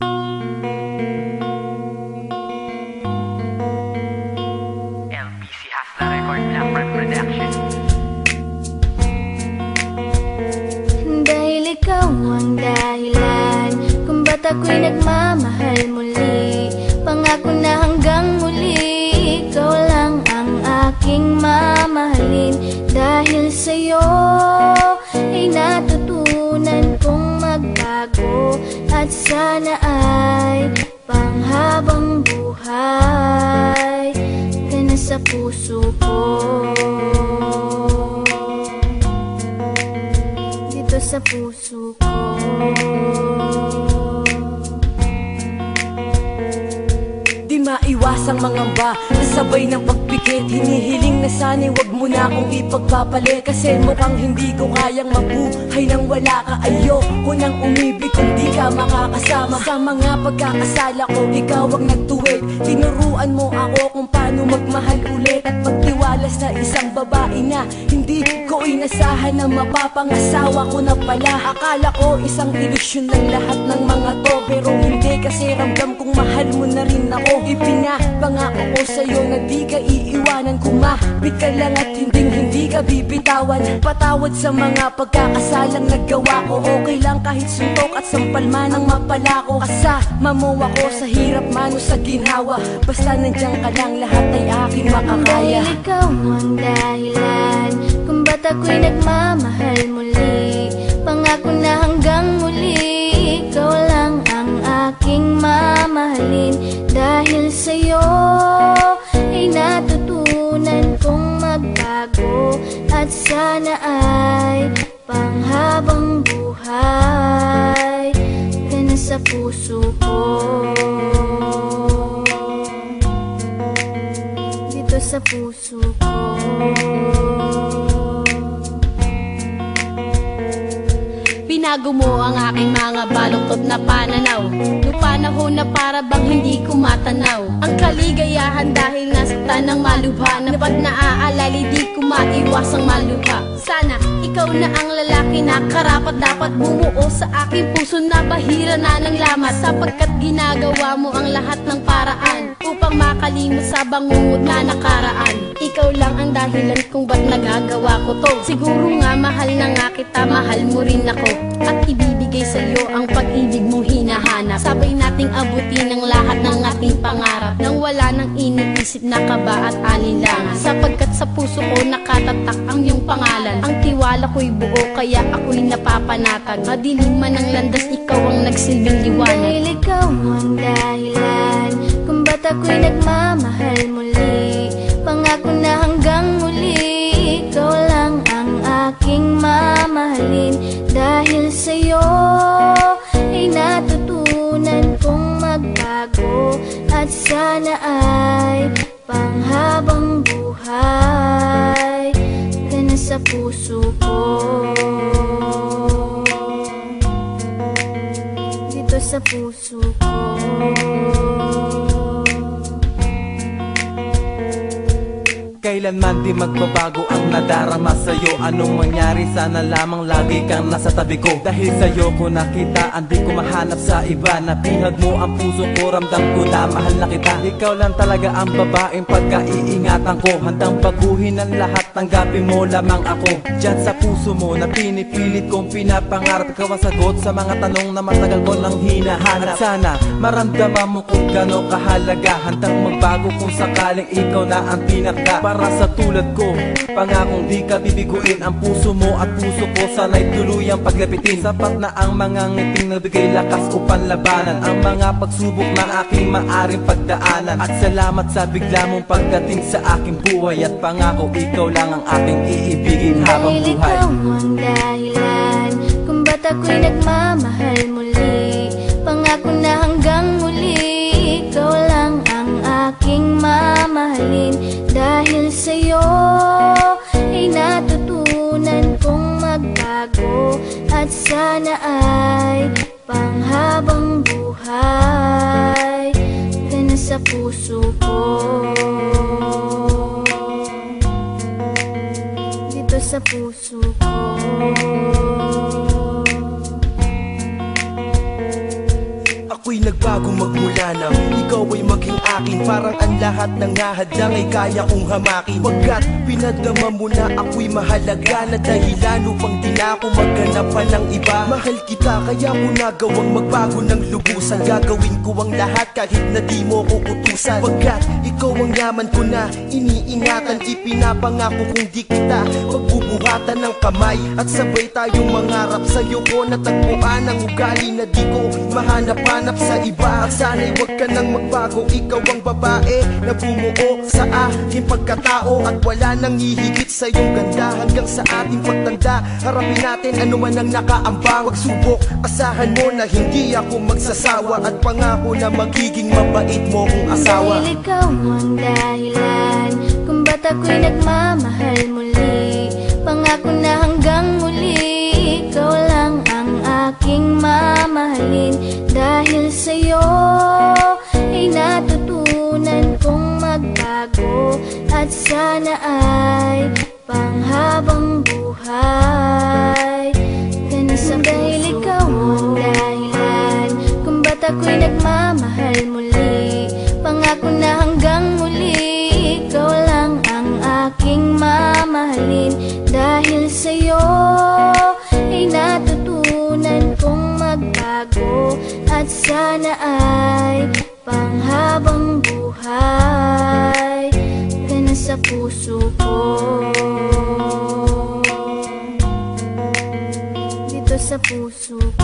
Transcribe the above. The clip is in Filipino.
LBC Hustler Record Blackbird Production Dahil ikaw dahilan Kung ba't ako'y nagmamahal muli. Pangako na hanggang muli Ikaw lang ang aking mamahalin. Dahil sa'yo ay natutunan kong magbago At sana panghabang sa puso ko. Dito sa puso ko. Di maiwasang mangamba Nasabay ng pagpikit. Hinihiling na sana'y wag mo na akong ipagpapalit. Kasi mukhang hindi ko kayang mabuhay nang wala ka. Ayoko nang umibig kung di ka makakasama. Sa mga pagkakasala ko, ikaw ang nagtuwid. Tinuruan mo ako kung paano magmahal ulit. At pagtiwala sa isang babae na Hindi ko inasahan na mapapangasawa ko na pala. Akala ko isang ilusyon ng lahat ng mga to. Pero hindi kasi ramdam kong mahal mo na rin ako. Ipinapangako ko sa'yo na di ka iiwanan. Kumapit ka lang at hinding hindi ka bibitawan Patawad sa mga pagkakasalang nagawa ko Okay lang kahit suntok at sampal man ang mapala ko Kasama mo ako sa hirap man o sa ginhawa. Basta nandiyan ka lang lahat ay aking makakaya. Dahil ikaw ang dahilan Kung ba't ako'y nagmamahal muli. Pangako na hanggang muli Ikaw lang ang aking mamahalin. Dahil sa'yo At sana ay panghabang buhay Ka sa puso ko. Dito sa puso ko Binago mo ang aking mga baluktot na pananaw. Noong panahon na para bang hindi ko matanaw. Ang kaligayahan dahil nasaktan ng malubha Na pag naaalali di ko maiwasang maluha Sana ikaw na ang lalaki na karapat dapat bumuo sa aking puso na bahira na ng lamat. Sapagkat ginagawa mo ang lahat ng makalimot sa bangungot na nakaraan. Ikaw lang ang dahilan kung ba't nagagawa ko to. Siguro nga mahal na nga kita, mahal mo rin ako. At ibibigay sa iyo ang pag-ibig mong hinahanap. Sabay nating abutin ang lahat ng ating pangarap. Nang wala nang iniisip na kaba at alinlangan Sapagkat sa puso ko nakatatak ang iyong pangalan. Ang tiwala ko'y buo kaya ako'y napapanatag. Madilim man ang landas, ikaw ang nagsilbing liwanag. Dahil ikaw ang dahilan Ba't ako'y nagmamahal muli. Pangako na hanggang muli Ikaw lang ang aking mamahalin. Dahil sa'yo ay natutunan kong magbago. At sana ay panghabang buhay Ka na sa puso ko. Dito sa puso ko Kailanman di magbabago ang nadarama sa'yo. Anong mangyari sana lamang lagi kang nasa tabi ko. Dahil sa'yo ko nakita Hindi ko mahanap sa iba. Napihag mo ang puso ko Ramdam ko na mahal na kita. Ikaw lang talaga ang babaeng pagkaiingatan ko. Handang baguhin ang lahat Tanggapin mo lamang ako. Diyan sa puso mo na pinipilit kong pinapangarap. Ikaw ang sagot sa mga tanong na matagal ko nang hinahanap. Sana maramdaman mo kung gano'ng kahalaga. Handang magbago kung sakaling ikaw na ang pinaka Para sa tulad ko. Pangakong di ka bibiguin Ang puso mo at puso ko. Sana'y tuluyang paglapitin. Sapat na ang mga ngiting nagbigay lakas upang labanan. Ang mga pagsubok na aking maaring pagdaanan. At salamat sa bigla mong pagdating sa aking buhay. At pangako ikaw lang ang aking iibigin habang Dahil buhay. ikaw ang dahilan Kung ba't ako'y nagmamahal muli. Pangako na hanggang Dahil sa'yo ay natutunan kong magbago. At sana ay panghabang buhay Ka sa puso ko. Dito sa puso ko Ako'y nagbago magmula na. Ikaw ay maging akin Parang ang lahat ng hahadlang ay kaya kong hamakin. Pagkat pinadama mo na ako'y mahalaga Na dahilan upang di ako maghanap pa ng iba. Mahal kita kaya ko nagawang magbago ng lubusan. Gagawin ko ang lahat kahit na di mo ko utusan. Pagkat ikaw ang yaman ko na iniingatan Ipinapangako kung di kita Pagbubuhatan ng kamay. At sabay tayong mangarap Sa'yo ko natagpuan ang ugali na di ko Mahanap-hanap sa iba. At sana'y wag ka nang magbago. Ikaw ang babae na bumuo sa aking pagkatao. At wala nang hihigit sa iyong ganda. Hanggang sa ating pagtanda Harapin natin ano man ang nakaambang. Huwag subok, asahan mo na hindi ako magsasawa. At pangako na magiging mabait mo kong asawa. Dahil ikaw ang dahilan Kung ba't ako'y nagmamahal muli. Pangako na hanggang muli Ikaw lang ang aking sa'yo. Ay natutunan kong magbago At sana ay panghabang buhay. Ganun sa dahil ikaw ang dahilan Kung ba't ako'y nagmamahal muli. Pangako na hanggang muli Ikaw lang ang aking mamahalin. Dahil sa'yo At sana ay panghabang buhay Ka sa puso ko. Dito sa puso ko